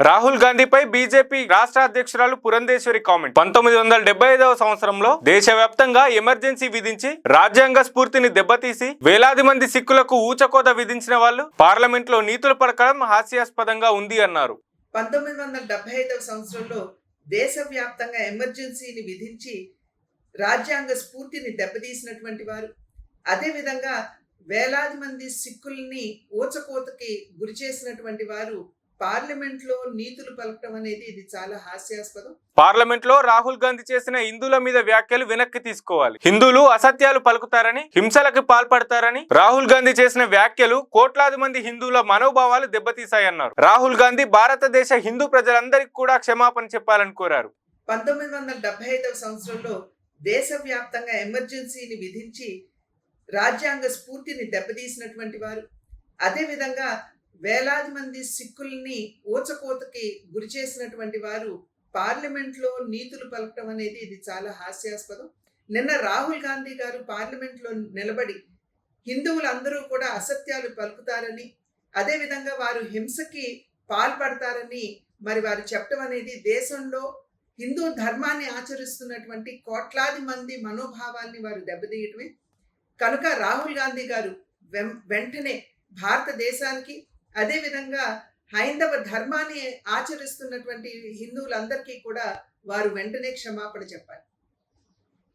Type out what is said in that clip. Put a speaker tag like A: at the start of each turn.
A: Rahul గాంధీపై BJP రాష్ట్ర అధ్యక్షురాలు Purandeswari comment. పంతొమ్మిది వందల డెబ్బై ఐదవ సంవత్సరంలో దేశవ్యాప్తంగా ఎమర్జెన్సీ విధించి రాజ్యాంగ స్ఫూర్తిని దెబ్బతీసి వేలాది మంది సిక్కులకు ఊచకోత విధించిన వాళ్ళు పార్లమెంట్లో నీతులు పడకడం హాస్యాస్పదంగా ఉంది అన్నారు.
B: పంతొమ్మిది వందల డెబ్బై ఐదవ సంవత్సరంలో దేశవ్యాప్తంగా ఎమర్జెన్సీని విధించి రాజ్యాంగ స్ఫూర్తిని దెబ్బతీసినటువంటి వారు. అదేవిధంగా వేలాది మంది సిక్కుల్ని ఊచకోతకి గురి చేసినటువంటి వారు పార్లమెంట్లో నీతులు పలకటం అనేది ఇది చాలా హాస్యాస్పదం.
A: పార్లమెంట్లో రాహుల్ గాంధీ చేసిన హిందువుల మీద వ్యాఖ్యలు వెనక్కి తీసుకోవాలి. హిందువులు అసత్యాలు పలుకుతారని హింసలకు పాల్పడతారని రాహుల్ గాంధీ చేసిన వ్యాఖ్యలు కోట్లాది మంది హిందువుల మనోభావాలు దెబ్బతీశాయన్నారు. రాహుల్ గాంధీ భారతదేశ హిందూ ప్రజలందరికీ కూడా క్షమాపణ చెప్పాలని కోరారు.
B: పంతొమ్మిది వందల డెబ్బై ఐదవ సంవత్సరంలో దేశవ్యాప్తంగా ఎమర్జెన్సీని విధించి రాజ్యాంగ స్ఫూర్తిని దెబ్బతీసినటువంటి వారు. అదేవిధంగా వేలాది మంది సిక్కుల్ని ఊచకోతకి గురి చేసినటువంటి వారు పార్లమెంట్లో నీతులు పలకటం అనేది ఇది చాలా హాస్యాస్పదం. నిన్న రాహుల్ గాంధీ గారు పార్లమెంట్లో నిలబడి హిందువులందరూ కూడా అసత్యాలు పలుకుతారని అదేవిధంగా వారు హింసకి పాల్పడతారని మరి వారు చెప్పడం అనేది దేశంలో హిందూ ధర్మాన్ని ఆచరిస్తున్నటువంటి కోట్లాది మంది మనోభావాల్ని వారు దెబ్బతీయటమే. కనుక రాహుల్ గాంధీ గారు వెం- వెంటనే భారతదేశానికి అదేవిధంగా హైందవ ధర్మాన్ని ఆచరిస్తున్నటువంటి హిందువులందరికీ కూడా వారు వెంటనే క్షమాపణ చెప్పాలి.